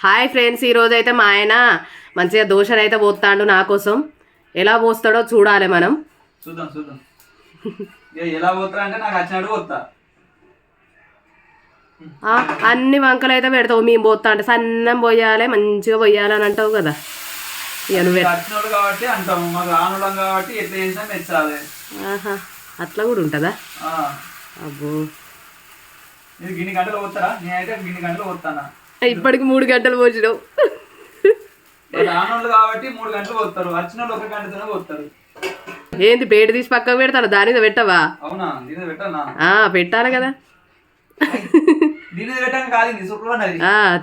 Hi friends ఈరోజు అయితే మా ఆయన మంచిగా దోశలు అయితే పోస్తాడు నా కోసం. ఎలా పోస్తాడో చూడాలి మనం. చూద్దాం చూద్దాం. ఎలా పోతా అంటే నాకు వచ్చినట్టు పోతా. అన్ని వంకలు అయితే పెడతావు మేము పోతా అంటే సన్నం పోయాలి మంచిగా పోయాలి అని అంటావు కదా. ఇక నువ్వు. ఎట్- వచ్చినోళ్ళు కాబట్టి అంటాము మాకు రానులం కాబట్టి ఎట్లా చేసినా మెచ్చాలి. ఆహా అట్లా కూడా ఉంటుందా? అబ్బో. మీరు గిన్ని గంటలు పోతారా? నేనైతే గిన్ని గంటలు పోతానా? ఇప్పటికి మూడు గంటలు రానోళ్ళు కాబట్టి మూడు గంటలు పోతారు. వచ్చిన ఒక గంటతోనే పోతారు. ఏంది పేట తీసి పక్కకు పెడతాను దాని మీద పెట్టవా? అవునా? పెట్టాలి? కదా.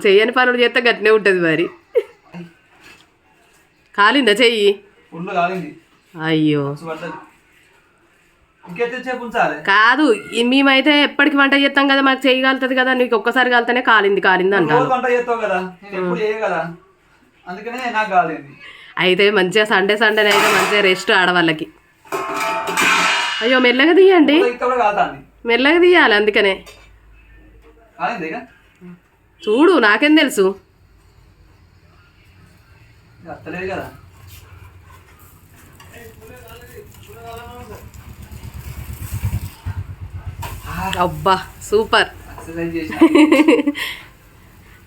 చెయ్యని పనులు చేస్తే గట్టినే ఉంటుంది మరి. కాలిందా చెయ్యి? అయ్యో. కాదు మేమైతే ఎప్పటికి వంట చేస్తాం కదా మాకు చేయగలుగుతుంది కదా నీకు ఒక్కసారి కాలితేనే కాలింది కాలింది అంటాను కాలింది. అయితే మంచిగా సండే సండే అయితే మంచిగా రెస్ట్ ఆడవాళ్ళకి. అయ్యో మెల్లగా తీయండి. మెల్లగా తీయాలి అందుకనే. చూడు నాకేం తెలుసు. కదా. అబ్బా సూపర్. ఎక్సర్సైజ్ చేసిన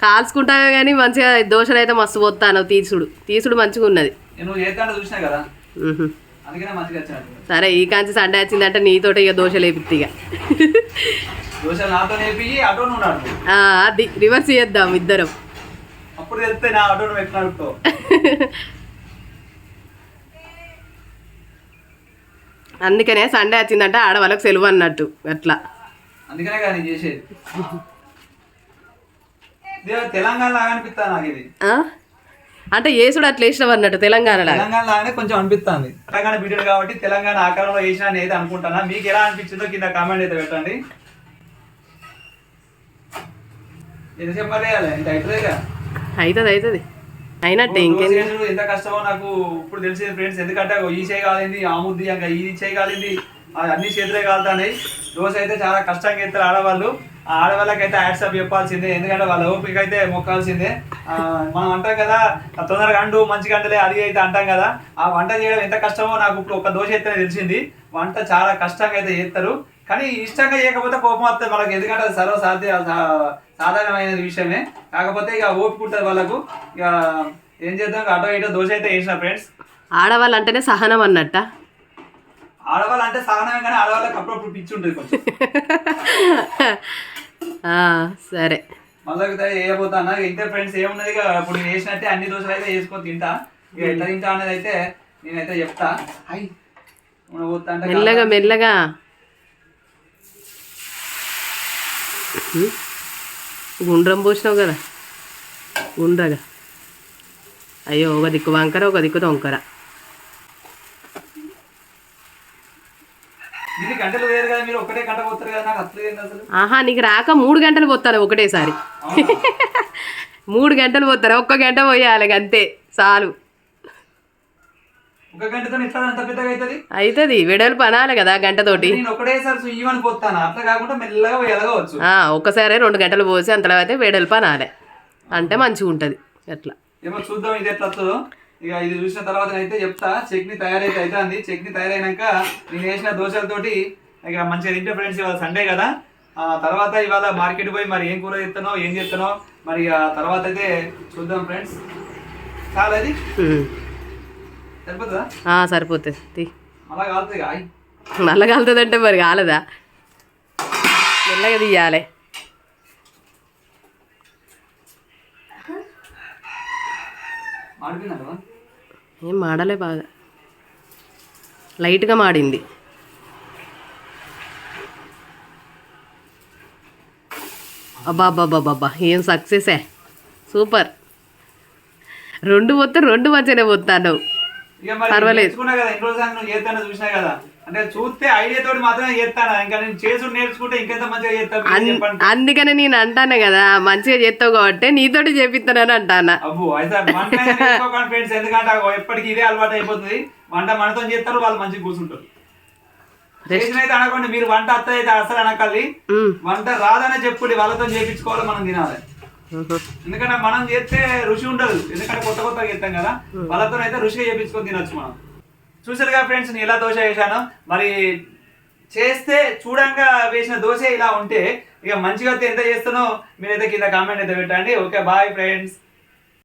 కాల్చుకుంటా కానీ మంచిగా దోశలు అయితే మస్తు పోతాను తీసుడు. తీసుడు మంచిగా ఉన్నది. సరే ఈ కాంచి సండే వచ్చిందంటే నీతోటి ఇక దోశలు వేపిత్తి ఇక. అది రివర్స్ చేద్దాం ఇద్దరం. అందుకనే సండే వచ్చిందంటే ఆడవాళ్ళకి సెలవు అన్నట్టు అట్లా. అందుకనే కదా నేను చేసేది. తెలంగాణ లాగా అనిపిస్తా నాకు ఇది? అంటే ఏసుడు అట్లా వేసినావు అన్నట్టు తెలంగాణ లాగానే కొంచెం అనిపిస్తుంది. తెలంగాణ బిడ్డలు కాబట్టి తెలంగాణ ఆకారంలో వేసినా అని అయితే అనుకుంటున్నా మీకు ఎలా అనిపించిందో కింద కామెంట్ అయితే పెట్టండి. ఎంతసేపు వేయాలి ఇంత అవుతుందిగా అవుతుంది అవుతుంది. అయినట్టే ఇంకేం ఎంత కష్టమో నాకు ఇప్పుడు తెలిసింది ఫ్రెండ్స్ ఎందుకంటే ఈ చేయి కాలింది ఆ ముద్ది ఇంకా ఈ చేయి కాలింది. అన్ని చేతులే కాలుతున్నాయి దోశ అయితే చాలా కష్టంగా ఎత్తారు ఆడవాళ్ళు. ఆ యాడ్స్ యాడ్సప్ చెప్పాల్సిందే. ఎందుకంటే వాళ్ళ ఓపిక అయితే మొక్కాల్సిందే మనం అంటాం కదా తొందరగా అండు మంచి గంటలే అది అయితే అంటాం కదా. ఆ వంట చేయడం ఎంత కష్టమో నాకు ఇప్పుడు ఒక దోశ అయితే తెలిసింది. వంట చాలా కష్టంగా అయితే చేస్తారు. కానీ ఇష్టంగా చేయకపోతే కోపం వస్తుంది మనకి. ఎందుకంటే అది సర్వసాధ్య సా- సాధారణమైన విషయమే. కాకపోతే ఇక ఓపిక ఉంటుంది వాళ్ళకు. ఇక ఏం చేద్దాం? అటో ఇటో దోశ అయితే వేసిన ఫ్రెండ్స్. ఆడవాళ్ళు అంటేనే సహనం అన్నట్ట. ఆడవాళ్ళు అంటే సహనమే కానీ ఆడవాళ్ళకి అప్పుడప్పుడు పిచ్చి ఉంటుంది కొంచెం. ఆ, సరే. మళ్ళీ వేయబోతాను ఇంతే ఫ్రెండ్స్ ఏమున్నది? ఇప్పుడు వేసినట్టే అన్ని దోశలు అయితే వేసుకొని తింటా. ఇక ఎట్లా తింటా అనేది అయితే నేనైతే చెప్తా. హై మెల్లగా మెల్లగా. గుండ్రం పోసినావు కదా? గుండ్రగా. అయ్యో ఒక దిక్కు వంకర ఒక దిక్కు తొంకర ఇది గంటలు వేరు కదా మీరు ఒకటే గంట పోతారు కదా నాకు అసలు ఏంది అసలు? ఆహా నీకు రాక మూడు గంటలు పోతాను ఒకటేసారి? మూడు గంటలు పోతారు ఒక్క గంట పోయాలి అంతే చాలు. ఒక గంటతో ఎట్లా అంత పెద్దగా అవుతుంది అవుతుంది వెడల్పు అనాలి కదా గంటతోటి. నేను ఒకటేసారి సుయ్యమని పోతాను? అట్లా కాకుండా మెల్లగా ఎలగవచ్చు. ఆ, ఒక్కసారి రెండు గంటలు పోసి అంతలో అయితే వెడల్పు అనాలి. అంటే మంచిగా ఉంటుంది అట్లా. ఏమో చూద్దాం ఇది ఎట్లా వస్తుందో. ఇక ఇది చూసిన తర్వాత అయితే చెప్తా చట్నీ తయారైతే అవుతుంది చట్నీ తయారైనాక నేను వేసిన దోశలతోటి ఇక మంచిగా తింటే ఫ్రెండ్స్ ఇవాళ సండే కదా. ఆ తర్వాత ఇవాళ మార్కెట్ పోయి మరి ఏం కూర చేస్తానో ఏం చేస్తానో మరి ఆ తర్వాత అయితే చూద్దాం ఫ్రెండ్స్ చాలా అది. సరిపోతుందా? ఆ, సరిపోతుంది. అలా కాలుతుంది ఆయ్. నల్ల కాలుతుందంటే మరి కాలదా? మెల్లగా తీయాలి. ఏం మాడలే బాగా. లైట్గా మాడింది. అబ్బా అబ్బా ఏం. సక్సెసే సూపర్. రెండు పోతే రెండు మంచిగానే పోతాను పర్వాలేదు. అంటే చూస్తే ఐడియా తోటి మాత్రమే చేస్తాను? ఇంకా నేను చేసుడు నేర్చుకుంటే ఇంకెంత మంచిగా చేస్తాను అందుకనే నేను అంటాను కదా మంచిగా చేస్తావు కాబట్టి నీతోటి చేపిస్తానని అంటానా? అబ్బో అయితే ఫ్రెండ్స్ ఎందుకంటే ఎప్పటికి ఇదే అలవాటు అయిపోతుంది. వంట మనతో చేస్తారు వాళ్ళు మంచిగా కూర్చుంటారు. చేసిన అయితే అనకండి మీరు వంట అత్త అయితే అసలు అనకాలి. వంట రాదనే చెప్పుడి వాళ్ళతో చేపించుకోవాలి మనం తినాలి. ఎందుకంటే మనం చేస్తే రుచి ఉండదు. ఎందుకంటే కొత్త కొత్తగా చేస్తాం కదా వాళ్ళతో అయితే రుచిగా చేపించుకొని తినొచ్చు మనం. చూసారుగా ఫ్రెండ్స్ నేను ఎలా దోశ వేసాను మరి చేస్తే చూడంగా వేసిన దోశ ఇలా ఉంటే ఇక మంచిగా ఎంత చేస్తానో మీరైతే కింద కామెంట్ అయితే పెట్టండి. Okay bye friends.